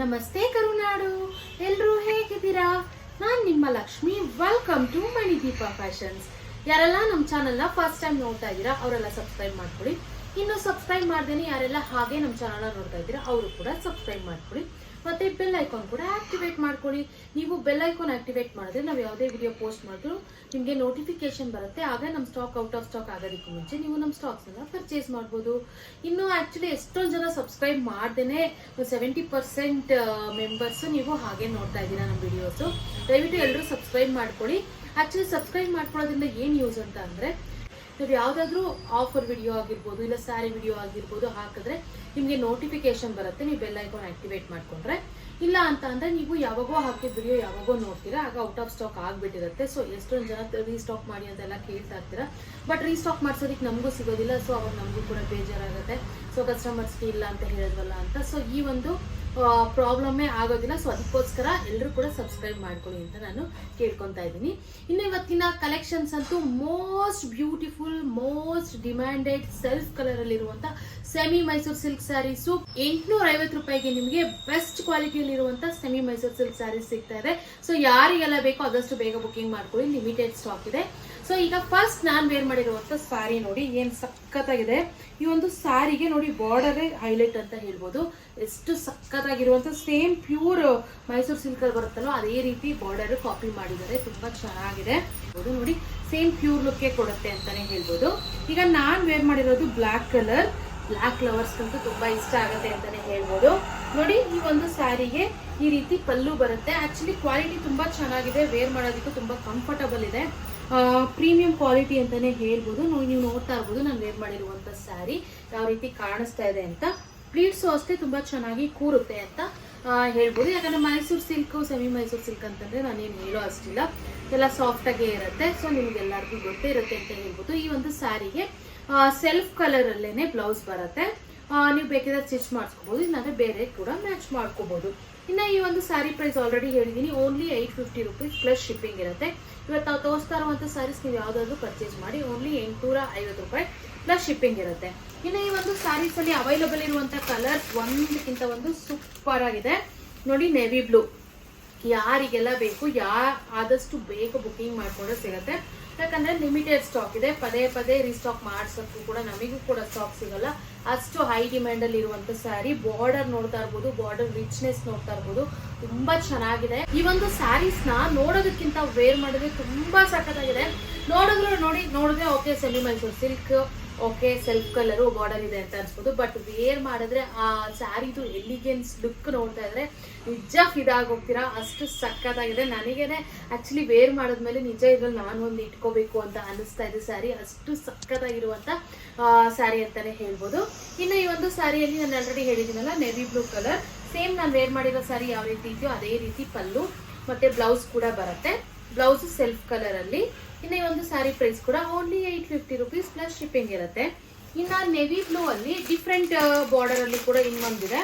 ನಮಸ್ತೆ ಕರುನಾಡು ಎಲ್ಲರೂ ಹೇಗಿದ್ದೀರಾ? ನಾನು ನಿಮ್ಮ Lakshmi welcome to Manideepa fashions ಯಾರೆಲ್ಲ ನಮ್ಮ ಚಾನಲ್ನ ಫಸ್ಟ್ ಟೈಮ್ ನೋಡ್ತಾ ಇದ್ದೀರಾ, ಅವರೆಲ್ಲ ಸಬ್ಸ್ಕ್ರೈಬ್ ಮಾಡ್ಕೊಳ್ಳಿ. ಇನ್ನು ಸಬ್ಸ್ಕ್ರೈಬ್ ಮಾಡ್ದೇನೆ ಯಾರೆಲ್ಲ ಹಾಗೆ ನಮ್ಮ ಚಾನಲ್ನ ನೋಡ್ತಾ ಇದ್ದೀರಾ, ಅವರು ಕೂಡ ಸಬ್ಸ್ಕ್ರೈಬ್ ಮಾಡ್ಕೊಳ್ಳಿ. ಮತ್ತೆ ಬೆಲ್ ಐಕಾನ್ ಕೂಡ ಆಕ್ಟಿವೇಟ್ ಮಾಡ್ಕೊಳ್ಳಿ. ನೀವು ಬೆಲ್ ಐಕಾನ್ ಆಕ್ಟಿವೇಟ್ ಮಾಡಿದ್ರೆ ನಾವು ಯಾವುದೇ ವಿಡಿಯೋ ಪೋಸ್ಟ್ ಮಾಡಿದ್ರು ನಿಮಗೆ ನೋಟಿಫಿಕೇಶನ್ ಬರುತ್ತೆ. ಆಗ ನಮ್ಮ ಸ್ಟಾಕ್ ಔಟ್ ಆಫ್ ಸ್ಟಾಕ್ ಆಗೋದಕ್ಕೆ ಮುಂಚೆ ನೀವು ನಮ್ಮ ಸ್ಟಾಕ್ಸನ್ನು ಪರ್ಚೇಸ್ ಮಾಡ್ಬೋದು. ಇನ್ನು ಆ್ಯಕ್ಚುಲಿ ಎಷ್ಟೊಂದು ಜನ ಸಬ್ಸ್ಕ್ರೈಬ್ ಮಾಡ್ದೇನೆ ಸೆವೆಂಟಿ ಪರ್ಸೆಂಟ್ ಮೆಂಬರ್ಸ್ ನೀವು ಹಾಗೆ ನೋಡ್ತಾ ಇದ್ದೀರಾ ನಮ್ಮ ವಿಡಿಯೋಸು ದಯವಿಟ್ಟು ಎಲ್ಲರೂ ಸಬ್ಸ್ಕ್ರೈಬ್ ಮಾಡ್ಕೊಳ್ಳಿ. ಆ್ಯಕ್ಚುಲಿ ಸಬ್ಸ್ಕ್ರೈಬ್ ಮಾಡ್ಕೊಳ್ಳೋದ್ರಿಂದ ಏನು ಯೂಸ್ ಅಂತ ಅಂದರೆ ನೀವು ಯಾವುದಾದ್ರೂ ಆಫರ್ ವಿಡಿಯೋ ಆಗಿರ್ಬೋದು ಇಲ್ಲ ಸ್ಯಾರಿ ವಿಡಿಯೋ ಆಗಿರ್ಬೋದು ಹಾಕಿದ್ರೆ ನಿಮಗೆ ನೋಟಿಫಿಕೇಶನ್ ಬರುತ್ತೆ, ನೀವು ಬೆಲ್ ಐಕಾನ್ ಆಕ್ಟಿವೇಟ್ ಮಾಡ್ಕೊಂಡ್ರೆ. ಇಲ್ಲ ಅಂತ ಅಂದರೆ ನೀವು ಯಾವಾಗೋ ಹಾಕಿದ ವಿಡಿಯೋ ಯಾವಾಗೋ ನೋಡ್ತೀರಾ, ಆಗ ಔಟ್ ಆಫ್ ಸ್ಟಾಕ್ ಆಗಿಬಿಟ್ಟಿರುತ್ತೆ. ಸೊ ಎಷ್ಟೊಂದು ಜನ ರೀಸ್ಟಾಕ್ ಮಾಡಿ ಅಂತೆಲ್ಲ ಕೇಳ್ತಾ ಇರ್ತೀರಾ ಬಟ್ ರೀಸ್ಟಾಕ್ ಮಾಡ್ಸೋದಕ್ಕೆ ನಮಗೂ ಸಿಗೋದಿಲ್ಲ ಸೊ ಅವಾಗ ನಮಗೂ ಕೂಡ ಬೇಜಾರಾಗುತ್ತೆ. ಸೊ ಕಸ್ಟಮರ್ಸ್ಗೆ ಇಲ್ಲ ಅಂತ ಹೇಳಿದ್ವಲ್ಲ ಅಂತ. ಸೊ ಈ ಒಂದು ಪ್ರಾಬ್ಲಮ್ಮೇ ಆಗೋದಿಲ್ಲ. ಸೊ ಅದಕ್ಕೋಸ್ಕರ ಎಲ್ಲರೂ ಕೂಡ ಸಬ್ಸ್ಕ್ರೈಬ್ ಮಾಡ್ಕೊಳ್ಳಿ ಅಂತ ನಾನು ಕೇಳ್ಕೊತಾ ಇದ್ದೀನಿ. ಇನ್ನು ಇವತ್ತಿನ ಕಲೆಕ್ಷನ್ಸ್ ಅಂತೂ most beautiful most demanded self colour ಅಲ್ಲಿರುವಂತ ಸೆಮಿ ಮೈಸೂರು ಸಿಲ್ಕ್ ಸ್ಯಾರೀಸು ಎಂಟುನೂರ ಐವತ್ತು ರೂಪಾಯಿಗೆ ನಿಮಗೆ ಬೆಸ್ಟ್ ಕ್ವಾಲಿಟಿಯಲ್ಲಿ ಇರುವಂತ ಸೆಮಿ ಮೈಸೂರು ಸಿಲ್ಕ್ ಸ್ಯಾರೀಸ್ ಸಿಗ್ತಾ ಇದೆ. ಸೊ ಯಾರಿಗೆಲ್ಲ ಬೇಕೋ ಆದಷ್ಟು ಬೇಗ ಬುಕಿಂಗ್ ಮಾಡ್ಕೊಳ್ಳಿ. ಲಿಮಿಟೆಡ್ ಸ್ಟಾಕ್ ಇದೆ. ಸೊ ಈಗ ಫಸ್ಟ್ ನಾನು ವೇರ್ ಮಾಡಿರುವಂಥ ಸ್ಯಾರಿ ನೋಡಿ, ಏನು ಸಖತ್ತಾಗಿದೆ. ಈ ಒಂದು ಸ್ಯಾರಿಗೆ ನೋಡಿ ಬಾರ್ಡರೇ ಹೈಲೈಟ್ ಅಂತ ಹೇಳ್ಬೋದು. ಎಷ್ಟು ಸಖತ್ತಾಗಿರುವಂಥ ಸೇಮ್ ಪ್ಯೂರ್ ಮೈಸೂರು ಸಿಲ್ಕ್ ಅಲ್ಲಿ ಬರುತ್ತಲ್ಲೋ, ಅದೇ ರೀತಿ ಬಾರ್ಡರ್ ಕಾಪಿ ಮಾಡಿದ್ದಾರೆ. ತುಂಬಾ ಚೆನ್ನಾಗಿದೆ. ನೋಡಿ ಸೇಮ್ ಪ್ಯೂರ್ ಲುಕ್ ಕೊಡುತ್ತೆ ಅಂತಾನೆ ಹೇಳ್ಬೋದು. ಈಗ ನಾನು ವೇರ್ ಮಾಡಿರೋದು ಬ್ಲಾಕ್ ಕಲರ್ ಬ್ಲಾಕ್ ಲವರ್ಸ್ಗಂತೂ ತುಂಬಾ ಇಷ್ಟ ಆಗುತ್ತೆ ಅಂತಾನೆ ಹೇಳ್ಬೋದು. ನೋಡಿ, ಈ ಒಂದು ಸ್ಯಾರಿಗೆ ಈ ರೀತಿ ಪಲ್ಲು ಬರುತ್ತೆ. ಆಕ್ಚುಲಿ ಕ್ವಾಲಿಟಿ ತುಂಬಾ ಚೆನ್ನಾಗಿದೆ. ವೇರ್ ಮಾಡೋದಕ್ಕೂ ತುಂಬಾ ಕಂಫರ್ಟಬಲ್ ಇದೆ. ಪ್ರೀಮಿಯಂ ಕ್ವಾಲಿಟಿ ಅಂತಾನೆ ಹೇಳ್ಬೋದು. ನೀವು ನೋಡ್ತಾ ಇರ್ಬೋದು, ನಾನು ವೇರ್ ಮಾಡಿರುವಂತ ಸ್ಯಾರಿ ಯಾವ ರೀತಿ ಕಾಣಿಸ್ತಾ ಇದೆ ಅಂತ. ಪ್ಲೀಟ್ಸು ಅಷ್ಟೇ ತುಂಬಾ ಚೆನ್ನಾಗಿ ಕೂರುತ್ತೆ ಅಂತ ಹೇಳ್ಬೋದು. ಯಾಕಂದ್ರೆ Mysuru silk semi Mysuru silk ಅಂತಂದ್ರೆ ನಾನೇನು ಹೇಳೋ ಅಷ್ಟಿಲ್ಲ. ಎಲ್ಲ ಸಾಫ್ಟ್ ಆಗೇ ಇರುತ್ತೆ. ಸೊ ನಿಮ್ಗೆಲ್ಲರಿಗೂ ಗೊತ್ತೇ ಇರುತ್ತೆ ಅಂತ ಹೇಳ್ಬೋದು. ಈ ಒಂದು ಸ್ಯಾರಿಗೆ ಸೆಲ್ಫ್ ಕಲರ್ ಅಲ್ಲೇನೆ ಬ್ಲೌಸ್ ಬರುತ್ತೆ. ನೀವು ಬೇಕಿದ್ರೆ ಸ್ಟಿಚ್ ಮಾಡಿಸ್ಕೋಬಹುದು ಇಲ್ಲಾಂದ್ರೆ ಬೇರೆ ಕೂಡ ಮ್ಯಾಚ್ ಮಾಡ್ಕೋಬಹುದು ಇನ್ನ ಈ ಒಂದು ಸ್ಯಾರಿ ಪ್ರೈಸ್ ಆಲ್ರೆಡಿ ಹೇಳಿದೀನಿ only eight fifty rupees plus shipping ಇರುತ್ತೆ. ಇವತ್ತು ನಾವು ತೋರಿಸ್ತಾ ಇರುವಂಥ ಸ್ಯಾರೀಸ್ ನೀವು ಯಾವ್ದಾದ್ರು ಪರ್ಚೇಸ್ ಮಾಡಿ ಓನ್ಲಿ ಎಂಟುನೂರ ಐವತ್ತು ರೂಪಾಯಿ ಪ್ಲಸ್ ಶಿಪ್ಪಿಂಗ್ ಇರುತ್ತೆ. ಇನ್ನು ಈ ಒಂದು ಸ್ಯಾರೀಸ್ ಅಲ್ಲಿ ಅವೈಲಬಲ್ ಇರುವಂತ ಕಲರ್ಸ್ ಒಂದಕ್ಕಿಂತ ಒಂದು ಸೂಪರ್ ಆಗಿದೆ. ನೋಡಿ ನೆವಿ ಬ್ಲೂ ಯಾರಿಗೆಲ್ಲ ಬೇಕು, ಯಾ, ಆದಷ್ಟು ಬೇಗ ಬುಕ್ಕಿಂಗ್ ಮಾಡ್ಕೊಂಡ್ರೆ ಸಿಗುತ್ತೆ. ಯಾಕಂದ್ರೆ ಲಿಮಿಟೆಡ್ ಸ್ಟಾಕ್ ಇದೆ. ಪದೇ ಪದೇ ರೀಸ್ಟಾಕ್ ಮಾಡ್ಸಕ್ಕೂ ಕೂಡ ನಮಗೂ ಕೂಡ ಸ್ಟಾಕ್ ಸಿಗಲ್ಲ. ಅಷ್ಟು ಹೈ ಡಿಮ್ಯಾಂಡ್ ಅಲ್ಲಿ ಇರುವಂತ ಸ್ಯಾರಿ ಬಾರ್ಡರ್ ನೋಡ್ತಾ ಇರ್ಬೋದು ಬಾರ್ಡರ್ ರಿಚ್ನೆಸ್ ನೋಡ್ತಾ ಇರ್ಬೋದು. ತುಂಬಾ ಚೆನ್ನಾಗಿದೆ. ಈ ಒಂದು ಸ್ಯಾರೀಸ್ನ ನೋಡೋದಕ್ಕಿಂತ ವೇರ್ ಮಾಡಿದ್ರೆ ತುಂಬಾ ಸಖತ್ತಾಗಿದೆ. ನೋಡಿದ್ರು ನೋಡಿ, ನೋಡಿದ್ರೆ okay semi Mysuru silk okay self colour border ಇದೆ ಅಂತ ಅನ್ಸ್ಬೋದು. ಬಟ್ ವೇರ್ ಮಾಡಿದ್ರೆ ಆ ಸ್ಯಾರಿದು ಎಲಿಗೆನ್ಸ್ ಲುಕ್ ನೋಡ್ತಾ ಇದ್ರೆ ನಿಜ ಫಿದಾಗಿ ಹೋಗ್ತೀರಾ ಅಷ್ಟು ಸಖತ್ತಾಗಿದೆ. ನನಗೇನೆ ಆ್ಯಕ್ಚುಲಿ ವೇರ್ ಮಾಡಿದ್ಮೇಲೆ ನಿಜ ಇದ್ರಲ್ಲಿ ನಾನು ಒಂದು ಇಟ್ಕೋಬೇಕು ಅಂತ ಅನಿಸ್ತಾ ಇದೆ ಸ್ಯಾರಿ ಅಷ್ಟು ಸಖತ್ತಾಗಿರುವಂಥ ಸ್ಯಾರಿ ಅಂತಲೇ ಹೇಳ್ಬೋದು. ಇನ್ನು ಈ ಒಂದು ಸ್ಯಾರಿಯಲ್ಲಿ ನಾನು ಆಲ್ರೆಡಿ ಹೇಳಿದ್ದೀನಲ್ಲ ನೆವಿ ಬ್ಲೂ ಕಲರ್ ಸೇಮ್ ನಾನು ವೇರ್ ಮಾಡಿರೋ ಸ್ಯಾರಿ ಯಾವ ರೀತಿ ಇದೆಯೋ ಅದೇ ರೀತಿ ಪಲ್ಲು, ಮತ್ತೆ ಬ್ಲೌಸ್ ಕೂಡ ಬರುತ್ತೆ. ಬ್ಲೌಸ್ ಸೆಲ್ಫ್ ಕಲರ್ ಅಲ್ಲಿ. ಇನ್ನು ಈ ಒಂದು ಸ್ಯಾರಿ ಪ್ರೈಸ್ ಕೂಡ only eight fifty rupees plus shipping ಇರುತ್ತೆ. ಇನ್ನು ನೆವಿ ಬ್ಲೂ ಅಲ್ಲಿ ಡಿಫ್ರೆಂಟ್ ಬಾರ್ಡರ್ ಅಲ್ಲಿ ಕೂಡ ಇನ್ನೊಂದಿದೆ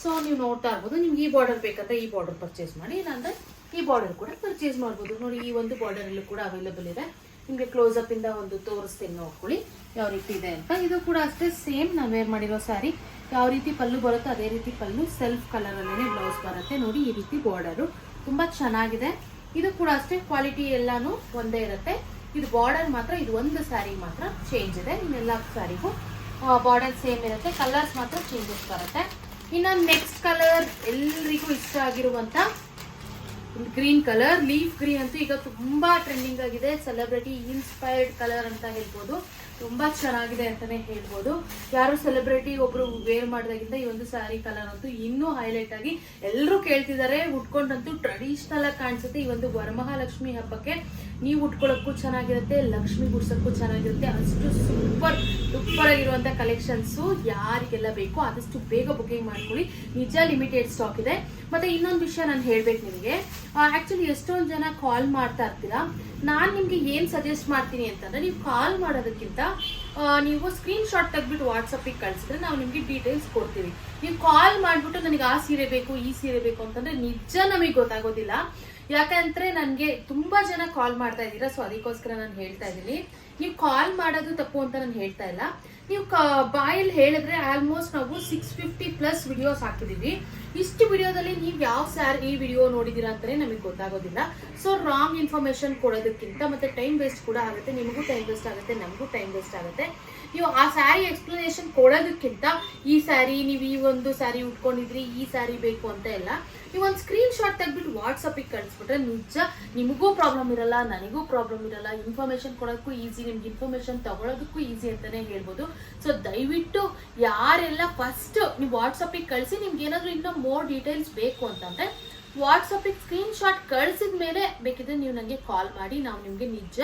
ಸೊ ನೀವು ನೋಡ್ತಾ ಇರ್ಬೋದು, ನಿಮ್ಗೆ ಈ ಬಾರ್ಡರ್ ಬೇಕಂತ ಈ ಬಾರ್ಡರ್ ಪರ್ಚೇಸ್ ಮಾಡಿ, ಇಲ್ಲಾಂದ್ರೆ ಈ ಬಾರ್ಡರ್ ಕೂಡ ಪರ್ಚೇಸ್ ಮಾಡ್ಬೋದು. ನೋಡಿ, ಈ ಒಂದು ಬಾರ್ಡರ್ ಅಲ್ಲಿ ಕೂಡ ಅವೈಲೇಬಲ್ ಇದೆ. ನಿಮಗೆ ಕ್ಲೋಸ್ ಅಪ್ ಇಂದ ಒಂದು ತೋರಿಸ್ತೀನಿ, ನೋಡ್ಕೊಳ್ಳಿ. ಯಾವ ರೀತಿ ಇದೆ ಅಂತ. ಇದು ಕೂಡ ಅಷ್ಟೇ ಸೇಮ್ ನಾವು ವೇರ್ ಮಾಡಿರೋ ಸ್ಯಾರಿ ಯಾವ ರೀತಿ ಪಲ್ಲು ಬರುತ್ತೋ ಅದೇ ರೀತಿ ಪಲ್ಲು ಸೆಲ್ಫ್ ಕಲರ್ ಅಲ್ಲೇ ಬ್ಲೌಸ್ ಬರುತ್ತೆ. ನೋಡಿ, ಈ ರೀತಿ ಬಾರ್ಡರು ತುಂಬಾ ಚೆನ್ನಾಗಿದೆ. ಇದು ಕೂಡ ಅಷ್ಟೇ ಕ್ವಾಲಿಟಿ ಎಲ್ಲಾನು ಒಂದೇ ಇರುತ್ತೆ. ಇದು ಬಾರ್ಡರ್ ಮಾತ್ರ, ಇದು ಒಂದು ಸ್ಯಾರಿ ಮಾತ್ರ ಚೇಂಜ್ ಇದೆ. ಇನ್ನೆಲ್ಲ ಸ್ಯಾರಿಗೂ ಬಾರ್ಡರ್ ಸೇಮ್ ಇರುತ್ತೆ. ಕಲರ್ಸ್ ಮಾತ್ರ ಚೇಂಜಸ್ ಬರುತ್ತೆ. ಇನ್ನು ನೆಕ್ಸ್ಟ್ ಕಲರ್ ಎಲ್ರಿಗೂ ಇಷ್ಟ ಆಗಿರುವಂತ ಗ್ರೀನ್ ಕಲರ್ ಲೀಫ್ ಗ್ರೀನ್ ಅಂತೂ ಈಗ ತುಂಬಾ ಟ್ರೆಂಡಿಂಗ್ ಆಗಿದೆ. ಸೆಲೆಬ್ರಿಟಿ ಇನ್ಸ್ಪೈರ್ಡ್ ಕಲರ್ ಅಂತ ಹೇಳ್ಬೋದು. ತುಂಬಾ ಚೆನ್ನಾಗಿದೆ ಅಂತಾನೆ ಹೇಳ್ಬೋದು. ಯಾರು ಸೆಲೆಬ್ರಿಟಿ ಒಬ್ರು ವೇರ್ ಮಾಡಿದಾಗಿಂದ ಈ ಒಂದು ಸ್ಯಾರಿ ಕಲರ್ ಅಂತೂ ಇನ್ನೂ ಹೈಲೈಟ್ ಆಗಿ ಎಲ್ಲರೂ ಕೇಳ್ತಿದ್ದಾರೆ ಉಟ್ಕೊಂಡಂತೂ ಟ್ರೆಡಿಷನಲ್ ಆಗಿ ಕಾಣಿಸುತ್ತೆ ಈ ಒಂದು ವರಮಹಾಲಕ್ಷ್ಮಿ ಹಬ್ಬಕ್ಕೆ. ನೀವು ಉಟ್ಕೊಳ್ಳೋಕ್ಕೂ ಚೆನ್ನಾಗಿರುತ್ತೆ, ಲಕ್ಷ್ಮಿ ಗುಡ್ಸೋಕ್ಕೂ ಚೆನ್ನಾಗಿರುತ್ತೆ. ಅಷ್ಟು ಸೂಪರ್ ಸೂಪರ್ ಆಗಿರುವಂತ ಕಲೆಕ್ಷನ್ಸು ಯಾರಿಗೆಲ್ಲ ಬೇಕು ಆದಷ್ಟು ಬೇಗ ಬುಕಿಂಗ್ ಮಾಡ್ಕೊಳ್ಳಿ. ನಿಜ ಲಿಮಿಟೆಡ್ ಸ್ಟಾಕ್ ಇದೆ. ಮತ್ತೆ ಇನ್ನೊಂದು ವಿಷಯ ನಾನು ಹೇಳ್ಬೇಕು ನಿಮಗೆ. ಆಕ್ಚುಲಿ ಎಷ್ಟೊಂದು ಜನ ಕಾಲ್ ಮಾಡ್ತಾ ಇರ್ತೀರಾ? ನಾನು ನಿಮಗೆ ಏನು ಸಜೆಸ್ಟ್ ಮಾಡ್ತೀನಿ ಅಂತಂದ್ರೆ ನೀವು ಕಾಲ್ ಮಾಡೋದಕ್ಕಿಂತ ನೀವು ಸ್ಕ್ರೀನ್ ಶಾಟ್ ತೆಗ್ಬಿಟ್ಟು ವಾಟ್ಸಪ್ಪಿಗೆ ಕಳಿಸಿದ್ರೆ ನಾವು ನಿಮಗೆ ಡೀಟೇಲ್ಸ್ ಕೊಡ್ತೀವಿ. ನೀವು ಕಾಲ್ ಮಾಡಿಬಿಟ್ಟು ನನಗೆ ಆ ಸೀರೆ ಬೇಕು, ಈ ಸೀರೆ ಬೇಕು ಅಂತಂದ್ರೆ ನಿಜ ನಮಗೆ ಗೊತ್ತಾಗೋದಿಲ್ಲ. ಯಾಕಂದ್ರೆ ನನಗೆ ತುಂಬಾ ಜನ ಕಾಲ್ ಮಾಡ್ತಾ ಇದ್ದೀರಾ ಸೊ ಅದಕ್ಕೋಸ್ಕರ ನಾನು ಹೇಳ್ತಾ ಇದ್ದೀನಿ. ನೀವು ಕಾಲ್ ಮಾಡೋದು ತಪ್ಪು ಅಂತ ನಾನು ಹೇಳ್ತಾ ಇಲ್ಲ. ನೀವು ಬಾಯಲ್ಲಿ ಹೇಳಿದ್ರೆ ಆಲ್ಮೋಸ್ಟ್ ನಾವು ಸಿಕ್ಸ್ ಫಿಫ್ಟಿ ಪ್ಲಸ್ ವಿಡಿಯೋಸ್ ಹಾಕಿದೀವಿ ಇಷ್ಟು ವಿಡಿಯೋದಲ್ಲಿ ನೀವು ಯಾವ ಸ್ಯಾರಿ ವಿಡಿಯೋ ನೋಡಿದೀರಾ ಅಂತಾನೆ ನಮಗೆ ಗೊತ್ತಾಗೋದಿಲ್ಲ. ಸೊ ರಾಂಗ್ ಇನ್ಫಾರ್ಮೇಶನ್ ಕೊಡೋದಕ್ಕಿಂತ ಮತ್ತೆ ಟೈಮ್ ವೇಸ್ಟ್ ಕೂಡ ಆಗುತ್ತೆ. ನಿಮಗೂ ಟೈಮ್ ವೇಸ್ಟ್ ಆಗುತ್ತೆ, ನಮಗೂ ಟೈಮ್ ವೇಸ್ಟ್ ಆಗುತ್ತೆ. ನೀವು ಆ ಸ್ಯಾರಿ ಎಕ್ಸ್ಪ್ಲನೇಷನ್ ಕೊಡೋದಕ್ಕಿಂತ ಈ ಸ್ಯಾರಿ, ನೀವು ಈ ಒಂದು ಸ್ಯಾರಿ ಉಟ್ಕೊಂಡಿದ್ರಿ, ಈ ಸ್ಯಾರಿ ಬೇಕು ಅಂತ ಇಲ್ಲ. ನೀವು ಒಂದು ಸ್ಕ್ರೀನ್ ಶಾಟ್ ತೆಗೆದ್ಬಿಟ್ಟು ವಾಟ್ಸಪ್ಪಿಗೆ ಕಳಿಸ್ಬಿಟ್ರೆ ನಿಜ ನಿಮಗೂ ಪ್ರಾಬ್ಲಮ್ ಇರಲ್ಲ, ನನಗೂ ಪ್ರಾಬ್ಲಮ್ ಇರಲ್ಲ. ಇನ್ಫಾರ್ಮೇಶನ್ ಕೊಡೋಕ್ಕೂ ಈಸಿ ನಿಮ್ಗೆ ಇನ್ಫಾರ್ಮೇಶನ್ ತಗೊಳೋದಕ್ಕೂ ಈಸಿ ಅಂತಾನೆ ಹೇಳ್ಬೋದು. ಸೊ ದಯವಿಟ್ಟು ಯಾರೆಲ್ಲ ಫಸ್ಟ್ ನೀವು ವಾಟ್ಸಪ್ಪಿಗೆ ಕಳಿಸಿ ನಿಮ್ಗೆ ಏನಾದರೂ ಇನ್ನೂ ಮೋರ್ ಡೀಟೇಲ್ಸ್ ಬೇಕು ಅಂತಂದ್ರೆ ವಾಟ್ಸಪ್ಪಿಗೆ ಸ್ಕ್ರೀನ್ ಶಾಟ್ ಕಳಿಸಿದ ಮೇಲೆ ಬೇಕಿದ್ರೆ ನೀವು ನನಗೆ ಕಾಲ್ ಮಾಡಿ, ನಾವು ನಿಮಗೆ ನಿಜ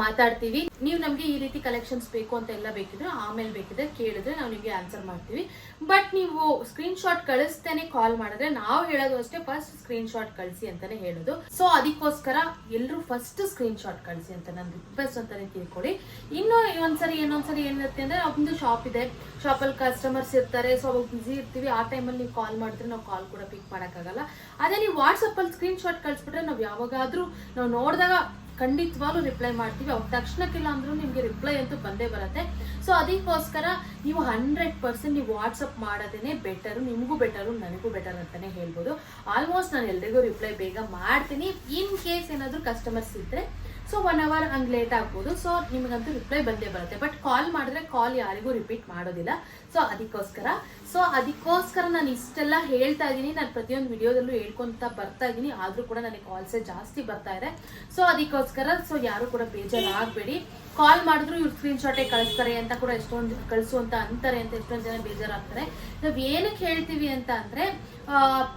ಮಾತಾಡ್ತೀವಿ. ನೀವು ನಮಗೆ ಈ ರೀತಿ ಕಲೆಕ್ಷನ್ಸ್ ಬೇಕು ಅಂತ ಎಲ್ಲ ಬೇಕಿದ್ರೆ, ಆಮೇಲೆ ಬೇಕಿದ್ರೆ ಕೇಳಿದ್ರೆ ನಾವು ನಿಮಗೆ ಆನ್ಸರ್ ಮಾಡ್ತೀವಿ. ಬಟ್ ನೀವು ಸ್ಕ್ರೀನ್ ಶಾಟ್ ಕಳಿಸ್ತೇನೆ ಕಾಲ್ ಮಾಡಿದ್ರೆ ನಾವು ಹೇಳೋದು ಅಷ್ಟೇ ಫಸ್ಟ್ ಸ್ಕ್ರೀನ್ ಶಾಟ್ ಕಳಿಸಿ ಅಂತಾನೆ ಹೇಳೋದು. ಸೊ ಅದಕ್ಕೋಸ್ಕರ ಎಲ್ಲರೂ ಫಸ್ಟ್ ಸ್ಕ್ರೀನ್ ಶಾಟ್ ಕಳಿಸಿ ಅಂತ ನನ್ನ ರಿಕ್ವೆಸ್ಟ್ ಅಂತಾನೆ ತಿಳ್ಕೊಳ್ಳಿ. ಇನ್ನು ಒಂದ್ಸರಿ, ಇನ್ನೊಂದ್ಸರಿ ಏನಿರುತ್ತೆ ಅಂದ್ರೆ ಒಂದು ಶಾಪ್ ಇದೆ. ಶಾಪಲ್ಲಿ ಕಸ್ಟಮರ್ಸ್ ಇರ್ತಾರೆ ಸೊ ಅವಾಗ ಬಿಸಿ ಇರ್ತೀವಿ. ಆ ಟೈಮಲ್ಲಿ ನೀವು ಕಾಲ್ ಮಾಡಿದ್ರೆ ನಾವು ಕಾಲ್ ಕೂಡ ಪಿಕ್ ಮಾಡೋಕ್ಕಾಗಲ್ಲ. ಅದೇ ನೀವು ವಾಟ್ಸಪ್ಪಲ್ಲಿ ಸ್ಕ್ರೀನ್ ಶಾಟ್ ಕಳಿಸ್ಬಿಟ್ರೆ ನಾವು ಯಾವಾಗಾದ್ರೂ ನಾವು ನೋಡಿದಾಗ ಖಂಡಿತವಾಗ್ಲೂ ರಿಪ್ಲೈ ಮಾಡ್ತೀವಿ. ಅವ್ರ ತಕ್ಷಣಕ್ಕಿಲ್ಲ ಅಂದ್ರೂ ನಿಮಗೆ ರಿಪ್ಲೈ ಅಂತೂ ಬಂದೇ ಬರುತ್ತೆ. ಸೊ ಅದಕ್ಕೋಸ್ಕರ ನೀವು ಹಂಡ್ರೆಡ್ ಪರ್ಸೆಂಟ್ ನೀವು ವಾಟ್ಸಪ್ ಮಾಡೋದೇ ಬೆಟರು ನಿಮಗೂ ಬೆಟರು ನನಗೂ ಬೆಟರ್ ಅಂತಾನೆ ಹೇಳ್ಬೋದು. ಆಲ್ಮೋಸ್ಟ್ ನಾನು ಎಲ್ರಿಗೂ ರಿಪ್ಲೈ ಬೇಗ ಮಾಡ್ತೀನಿ. ಇನ್ ಕೇಸ್ ಏನಾದರೂ ಕಸ್ಟಮರ್ಸ್ ಇದ್ದರೆ ಸೊ ಒನ್ ಅವರ್ ಹಂಗೆ ಲೇಟ್ ಆಗ್ಬೋದು. ಸೊ ನಿಮಗಂತೂ ರಿಪ್ಲೈ ಬಂದೇ ಬರುತ್ತೆ. ಬಟ್ ಕಾಲ್ ಮಾಡಿದ್ರೆ ಕಾಲ್ ಯಾರಿಗೂ ರಿಪೀಟ್ ಮಾಡೋದಿಲ್ಲ. ಸೊ ಅದಕ್ಕೋಸ್ಕರ. ಸೊ ಅದಕ್ಕೋಸ್ಕರ ನಾನು ಇಷ್ಟೆಲ್ಲ ಹೇಳ್ತಾ ಇದ್ದೀನಿ. ನಾನು ಪ್ರತಿಯೊಂದು ವಿಡಿಯೋದಲ್ಲೂ ಹೇಳ್ಕೊಂತ ಬರ್ತಾ ಇದ್ದೀನಿ. ಆದರೂ ಕೂಡ ನನಗೆ ಕಾಲ್ಸೇ ಜಾಸ್ತಿ ಬರ್ತಾ ಇದೆ. ಸೊ ಅದಕ್ಕೋಸ್ಕರ ಸೊ ಯಾರು ಕೂಡ ಬೇಜಾರಾಗಬೇಡಿ. ಕಾಲ್ ಮಾಡಿದ್ರು ಇವ್ರು ಸ್ಕ್ರೀನ್ ಶಾಟೇ ಕಳಿಸ್ತಾರೆ ಅಂತ ಕೂಡ ಎಷ್ಟೊಂದು ಕಳಿಸು ಅಂತ ಅಂತಾರೆ ಅಂತ ಎಷ್ಟೊಂದು ಜನ ಬೇಜಾರಾಗ್ತಾರೆ. ನಾವು ಏನಕ್ಕೆ ಹೇಳ್ತೀವಿ ಅಂತ ಅಂದರೆ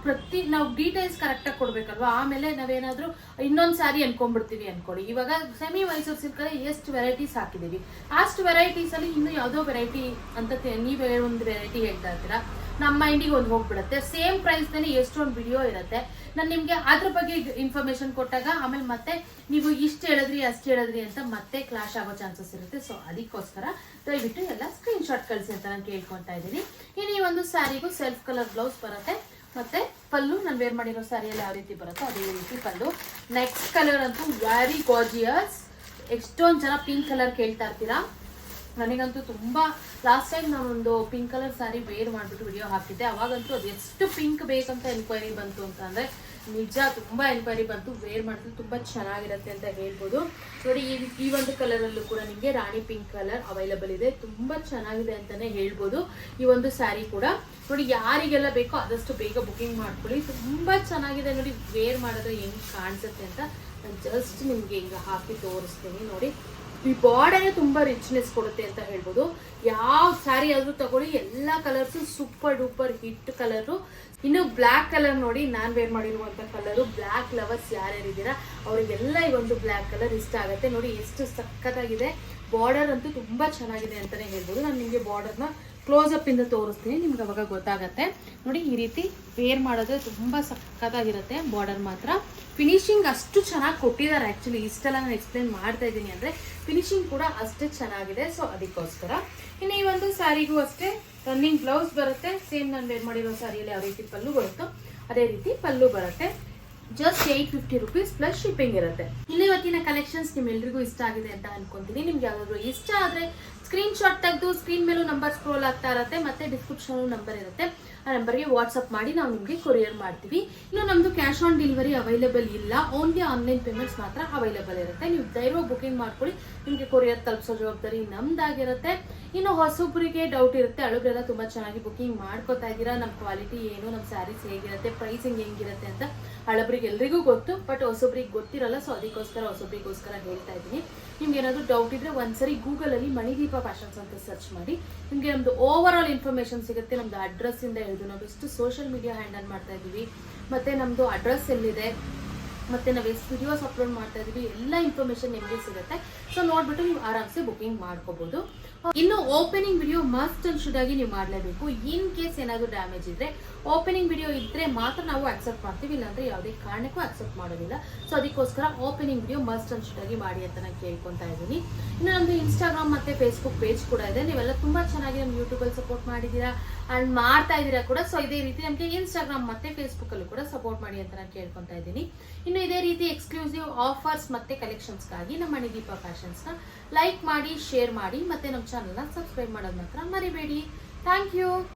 ಪ್ರತಿ ನಾವು ಡೀಟೇಲ್ಸ್ ಕರೆಕ್ಟಾಗಿ ಕೊಡ್ಬೇಕಲ್ವಾ? ಆಮೇಲೆ ನಾವೇನಾದರೂ ಇನ್ನೊಂದು ಸಾರಿ ಅನ್ಕೊಂಡ್ಬಿಡ್ತೀವಿ ಅನ್ಕೊಳ್ಳಿ. ಇವಾಗ ಸೆಮಿ ಮೈಸೂರು ಸಿಲ್ಕಲ್ಲಿ ಎಷ್ಟು ವೆರೈಟೀಸ್ ಹಾಕಿದ್ದೀವಿ ಅಷ್ಟು ವೆರೈಟೀಸಲ್ಲಿ ಇನ್ನೂ ಯಾವುದೋ ವೆರೈಟಿ ಅಂತ ನೀವು ಒಂದು ವೆರೈಟಿ ಹೇಳ್ತಾ ಇರ್ತೀರಾ? ನಮ್ಮ ಮೈಂಡಿಗೆ ಒಂದು ಹೋಗ್ಬಿಡುತ್ತೆ. ಸೇಮ್ ಪ್ರೈಸ್ನಲ್ಲಿ ಎಷ್ಟೊಂದು ವಿಡಿಯೋ ಇರುತ್ತೆ. ನಾನು ನಿಮಗೆ ಅದ್ರ ಬಗ್ಗೆ ಇನ್ಫಾರ್ಮೇಶನ್ ಕೊಟ್ಟಾಗ ಆಮೇಲೆ ಮತ್ತೆ ನೀವು ಇಷ್ಟು ಹೇಳಿದ್ರಿ, ಅಷ್ಟು ಹೇಳಿದ್ರಿ ಅಂತ ಮತ್ತೆ ಕ್ಲಾಶ್ ಆಗೋ ಚಾನ್ಸಸ್ ಇರುತ್ತೆ. ಸೊ ಅದಕ್ಕೋಸ್ಕರ ದಯವಿಟ್ಟು ಎಲ್ಲ ಸ್ಕ್ರೀನ್ ಶಾಟ್ ಕಳಿಸಿ ಅಂತ ನಾನು ಕೇಳ್ಕೊತಾ ಇದ್ದೀನಿ. ಇನ್ನು ಈ ಒಂದು ಸ್ಯಾರಿಗೂ ಸೆಲ್ಫ್ ಕಲರ್ ಬ್ಲೌಸ್ ಬರುತ್ತೆ. ಮತ್ತೆ ಪಲ್ಲು, ನಾನು ವೇರ್ ಮಾಡಿರೋ ಸ್ಯಾರಿಯಲ್ಲಿ ಯಾವ ರೀತಿ ಬರುತ್ತೋ ಅದೇ ರೀತಿ ಪಲ್ಲು. ನೆಕ್ಸ್ಟ್ ಕಲರ್ ಅಂತೂ ವ್ಯಾರಿ ಗಾಜಿಯಸ್ ಎಷ್ಟೊಂದು ಜನ ಪಿಂಕ್ ಕಲರ್ ಕೇಳ್ತಾ ಇರ್ತೀರಾ? ನನಗಂತೂ ತುಂಬ ಲಾಸ್ಟ್ ಟೈಮ್ ನಾನೊಂದು ಪಿಂಕ್ ಕಲರ್ ಸ್ಯಾರಿ ವೇರ್ ಮಾಡಿಬಿಟ್ಟು ವಿಡಿಯೋ ಹಾಕಿದ್ದೆ, ಅವಾಗಂತೂ ಅದು ಎಷ್ಟು ಪಿಂಕ್ ಬೇಕಂತ ಎನ್ಕ್ವೈರಿ ಬಂತು ಅಂತ ಅಂದ್ರೆ, ನಿಜ ತುಂಬಾ ಎನ್ಕ್ವೈರಿ ಬಂತು ವೇರ್ ಮಾಡಿದ್ರೆ ತುಂಬಾ ಚೆನ್ನಾಗಿರುತ್ತೆ ಅಂತ ಹೇಳ್ಬೋದು. ನೋಡಿ, ಈ ಈ ಒಂದು ಕಲರ್ ಅಲ್ಲೂ ಕೂಡ ನಿಮಗೆ ರಾಣಿ ಪಿಂಕ್ ಕಲರ್ ಅವೈಲಬಲ್ ಇದೆ, ತುಂಬಾ ಚೆನ್ನಾಗಿದೆ ಅಂತಾನೆ ಹೇಳ್ಬೋದು ಈ ಒಂದು ಸ್ಯಾರಿ ಕೂಡ. ನೋಡಿ, ಯಾರಿಗೆಲ್ಲ ಬೇಕೋ ಆದಷ್ಟು ಬೇಗ ಬುಕಿಂಗ್ ಮಾಡ್ಕೊಳ್ಳಿ, ತುಂಬಾ ಚೆನ್ನಾಗಿದೆ ನೋಡಿ ವೇರ್ ಮಾಡಿದ್ರೆ ಹೆಂಗ್ ಕಾಣಿಸುತ್ತೆ ಅಂತ ನಾನು ಜಸ್ಟ್ ನಿಮ್ಗೆ ಹಿಂಗೆ ಹಾಕಿ ತೋರಿಸ್ತೀನಿ ನೋಡಿ. ಈ ಬಾರ್ಡರೇ ತುಂಬಾ ರಿಚ್ನೆಸ್ ಕೊಡುತ್ತೆ ಅಂತ ಹೇಳ್ಬೋದು. ಯಾವ ಸ್ಯಾರಿ ಆದ್ರೂ ತಗೊಳ್ಳಿ, ಎಲ್ಲಾ colours super duper hit colour ಇನ್ನು ಬ್ಲ್ಯಾಕ್ ಕಲರ್ ನೋಡಿ ನಾನು ವೇರ್ ಮಾಡಿರುವಂತ ಕಲರು ಬ್ಲ್ಯಾಕ್ ಲವರ್ಸ್ ಯಾರ್ಯಾರಿದ್ದೀರಾ, ಅವರಿಗೆಲ್ಲ ಈ ಒಂದು ಬ್ಲ್ಯಾಕ್ ಕಲರ್ ಇಷ್ಟ ಆಗುತ್ತೆ. ನೋಡಿ ಎಷ್ಟು ಸಖತ್ತಾಗಿದೆ. ಬಾರ್ಡರ್ ಅಂತೂ ತುಂಬಾ ಚೆನ್ನಾಗಿದೆ ಅಂತಾನೆ ಹೇಳ್ಬೋದು. ನಾನು ನಿಮಗೆ ಬಾರ್ಡರ್ನ ಕ್ಲೋಸ್ ಅಪ್ ಇಂದ ತೋರಿಸ್ತೀನಿ, ನಿಮ್ಗೆ ಅವಾಗ ಗೊತ್ತಾಗತ್ತೆ. ನೋಡಿ ಈ ರೀತಿ ವೇರ್ ಮಾಡೋದ್ರೆ ತುಂಬಾ ಸಖತ್ತಾಗಿರುತ್ತೆ ಬಾರ್ಡರ್ ಮಾತ್ರ. ಫಿನಿಶಿಂಗ್ ಅಷ್ಟು ಚೆನ್ನಾಗಿ ಕೊಟ್ಟಿದ್ದಾರೆ. ಆ್ಯಕ್ಚುಲಿ ಇಷ್ಟೆಲ್ಲ ನಾನು ಎಕ್ಸ್ಪ್ಲೇನ್ ಮಾಡ್ತಾ ಇದ್ದೀನಿ ಅಂದರೆ ಫಿನಿಶಿಂಗ್ ಕೂಡ ಅಷ್ಟೇ ಚೆನ್ನಾಗಿದೆ. ಸೊ ಅದಕ್ಕೋಸ್ಕರ. ಇನ್ನು ಈ ಒಂದು ಸ್ಯಾರಿಗೂ ಅಷ್ಟೇ ರನ್ನಿಂಗ್ ಬ್ಲೌಸ್ ಬರುತ್ತೆ. ಸೇಮ್ ನಾನು ವೇರ್ ಮಾಡಿರೋ ಸ್ಯಾರಿಯಲ್ಲಿ ಯಾವ ರೀತಿ ಪಲ್ಲು ಬರುತ್ತೋ, ಅದೇ ರೀತಿ ಪಲ್ಲು ಬರುತ್ತೆ. Just eight fifty rupees plus shipping ಇರುತ್ತೆ. ಇಲ್ಲಿ ಇವತ್ತಿನ ಕಲೆಕ್ಷನ್ಸ್ ನಿಮ್ಮೆಲ್ರಿಗೂ ಇಷ್ಟ ಆಗಿದೆ ಅಂತ ಅನ್ಕೊಂತೀನಿ. ನಿಮ್ಗೆ ಯಾವ್ದಾದ್ರು ಇಷ್ಟ ಆದ್ರೆ ಸ್ಕ್ರೀನ್ ಶಾಟ್ ತೆಗೆದು ಸ್ಕ್ರೀನ್ ಮೇಲೂ ನಂಬರ್ ಸ್ಕ್ರೋಲ್ ಆಗ್ತಾ ಇರುತ್ತೆ, ಮತ್ತೆ ಡಿಸ್ಕ್ರಿಪ್ಷನ್ ನಂಬರ್ ಇರುತ್ತೆ. ಆ ನಂಬರ್ಗೆ ವಾಟ್ಸಪ್ ಮಾಡಿ ನಾವು ನಿಮಗೆ ಕೊರಿಯರ್ ಮಾಡ್ತೀವಿ. ಇನ್ನು ನಮ್ಮದು ಕ್ಯಾಶ್ ಆನ್ ಡೆಲಿವರಿ ಅವೈಲೇಬಲ್ ಇಲ್ಲ. ಓನ್ಲಿ ಆನ್ಲೈನ್ ಪೇಮೆಂಟ್ಸ್ ಮಾತ್ರ ಅವೈಲೇಬಲ್ ಇರುತ್ತೆ. ನೀವು ದೈವ ಬುಕಿಂಗ್ ಮಾಡ್ಕೊಳ್ಳಿ. ನಿಮಗೆ ಕೊರಿಯರ್ ತಲುಪಿಸೋ ಜವಾಬ್ದಾರಿ ನಮ್ದಾಗಿರುತ್ತೆ. ಇನ್ನು ಹೊಸೊಬ್ಬರಿಗೆ ಡೌಟ್ ಇರುತ್ತೆ ಅಳುಗರೆಲ್ಲ ತುಂಬಾ ಚೆನ್ನಾಗಿ ಬುಕಿಂಗ್ ಮಾಡ್ಕೋತಾ ಇದ್ದೀರಾ ನಮ್ಮ ಕ್ವಾಲಿಟಿ ಏನು ನಮ್ಮ ಸ್ಯಾರೀಸ್ ಹೇಗಿರುತ್ತೆ ಪ್ರೈಸಿಂಗ್ ಹೆಂಗಿರುತ್ತೆ ಅಂತ ಹಳಬ್ರಿಗೆ ಎಲ್ರಿಗೂ ಗೊತ್ತು ಬಟ್ ಹೊಸೊಬ್ರಿಗೆ ಗೊತ್ತಿರಲ್ಲ ಸೊ ಅದಕ್ಕೋಸ್ಕರ ಹೊಸೊಬ್ರಿಗೋಸ್ಕರ ಹೇಳ್ತಾ ಇದ್ದೀನಿ. ನಿಮ್ಗೆ ಏನಾದರೂ ಡೌಟ್ ಇದ್ರೆ ಒಂದ್ಸರಿ ಗೂಗಲಲ್ಲಿ ಮಣಿದೀಪ ಫ್ಯಾಷನ್ಸ್ ಅಂತ ಸರ್ಚ್ ಮಾಡಿ. ನಿಮಗೆ ನಮ್ದು ಓವರ್ ಆಲ್ ಇನ್ಫಾರ್ಮೇಶನ್ ಸಿಗುತ್ತೆ, ನಮ್ದು ಅಡ್ರೆಸ್ ಇಂದ ಹಿಡಿದು ನಾವು ಎಷ್ಟು ಸೋಷಿಯಲ್ ಮೀಡಿಯಾ ಹ್ಯಾಂಡಲ್ ಮಾಡ್ತಾ ಇದ್ದೀವಿ. ಮತ್ತೆ ನಮ್ಮದು ಅಡ್ರೆಸ್ ಎಲ್ಲಿದೆ? ಮತ್ತೆ ನಾವು ಎಷ್ಟು ವಿಡಿಯೋಸ್ ಅಪ್ಲೋಡ್ ಮಾಡ್ತಾ ಇದೀವಿ, ಎಲ್ಲ ಇನ್ಫಾರ್ಮೇಶನ್ ನಿಮಗೆ ಸಿಗುತ್ತೆ. ಸೊ ನೋಡ್ಬಿಟ್ಟು ನೀವು ಆರಾಮ್ಸೆ ಬುಕಿಂಗ್ ಮಾಡ್ಕೋಬಹುದು ಇನ್ನು opening video must and should ಆಗಿ ನೀವು ಮಾಡಲೇಬೇಕು. ಇನ್ ಕೇಸ್ ಏನಾದರೂ ಡ್ಯಾಮೇಜ್ ಇದ್ರೆ ಓಪನಿಂಗ್ ವಿಡಿಯೋ ಇದ್ರೆ ಮಾತ್ರ ನಾವು ಅಕ್ಸೆಪ್ಟ್ ಮಾಡ್ತೀವಿ, ಇಲ್ಲಾಂದ್ರೆ ಯಾವುದೇ ಕಾರಣಕ್ಕೂ ಅಕ್ಸೆಪ್ಟ್ ಮಾಡೋದಿಲ್ಲ. ಸೊ ಅದಕ್ಕೋಸ್ಕರ opening video must and should ಆಗಿ ಮಾಡಿ ಅಂತ ನಾನು ಕೇಳ್ಕೊತಾ ಇದ್ದೀನಿ. ಇನ್ನು ನಮ್ದು ಇನ್ಸ್ಟಾಗ್ರಾಮ್ ಮತ್ತೆ ಫೇಸ್ಬುಕ್ ಪೇಜ್ ಕೂಡ ಇದೆ. ನೀವೆಲ್ಲ ತುಂಬಾ ಚೆನ್ನಾಗಿ ನಮ್ಮ ಯೂಟ್ಯೂಬಲ್ಲಿ ಸಪೋರ್ಟ್ ಮಾಡಿದ್ದೀರಾ ಅಂಡ್ ಮಾಡ್ತಾ ಇದ್ದೀರಾ ಕೂಡ. ಸೊ ಇದೇ ರೀತಿ ನಮಗೆ ಇನ್ಸ್ಟಾಗ್ರಾಮ್ ಮತ್ತೆ ಫೇಸ್ಬುಕ್ ಅಲ್ಲೂ ಕೂಡ ಸಪೋರ್ಟ್ ಮಾಡಿ ಅಂತ ನಾನು ಕೇಳ್ಕೊತಾ ಇದ್ದೀನಿ. ಇದೇ ರೀತಿ ಎಕ್ಸ್ಕ್ಲೂಸಿವ್ ಆಫರ್ಸ್ ಮತ್ತೆ ಕಲೆಕ್ಷನ್ಸ್ಗಾಗಿ ನಮ್ಮ ಮಣಿದೀಪ ಫ್ಯಾಷನ್ಸ್ನ ಲೈಕ್ ಮಾಡಿ ಶೇರ್ ಮಾಡಿ ಮತ್ತೆ ನಮ್ಮ ಚಾನಲ್ನ ಸಬ್ಸ್ಕ್ರೈಬ್ ಮಾಡೋದು ಮಾತ್ರ ಮರಿಬೇಡಿ. Thank you